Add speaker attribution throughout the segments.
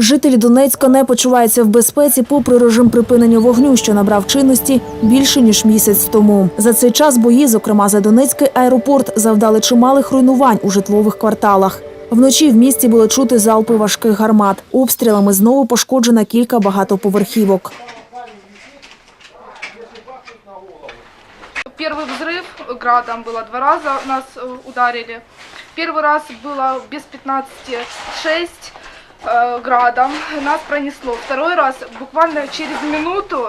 Speaker 1: Жителі Донецька не почуваються в безпеці попри режим припинення вогню, що набрав чинності більше ніж місяць тому. За цей час бої, зокрема за Донецький аеропорт, завдали чималих руйнувань у житлових кварталах. Вночі в місті було чути залпи важких гармат. Обстрілами знову пошкоджено кілька багатоповерхівок.
Speaker 2: Первый взрыв градом было два раза нас э, ударили. Первый раз было без 15 6 э, градом нас пронесло. Второй раз буквально через минуту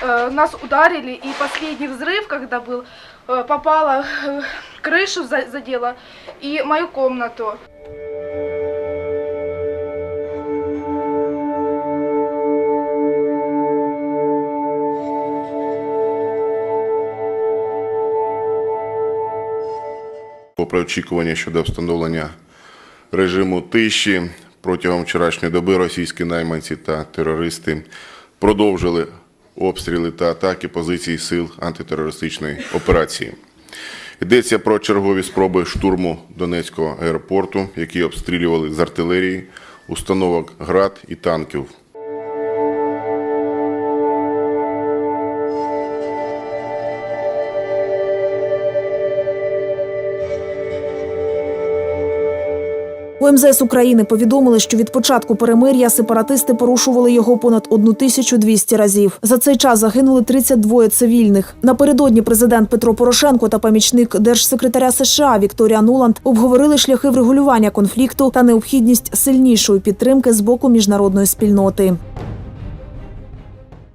Speaker 2: э, нас ударили и последний взрыв, когда был, э, попала э, крышу за- задела и мою комнату.
Speaker 3: Попри очікування щодо встановлення режиму тиші, протягом вчорашньої доби російські найманці та терористи продовжили обстріли та атаки позицій сил антитерористичної операції. Йдеться про чергові спроби штурму Донецького аеропорту, які обстрілювали з артилерії, установок ГРАД і танків.
Speaker 1: У МЗС України повідомили, що від початку перемир'я сепаратисти порушували його понад 1200 разів. За цей час загинули 32 цивільних. Напередодні президент Петро Порошенко та помічник держсекретаря США Вікторія Нуланд обговорили шляхи врегулювання конфлікту та необхідність сильнішої підтримки з боку міжнародної спільноти.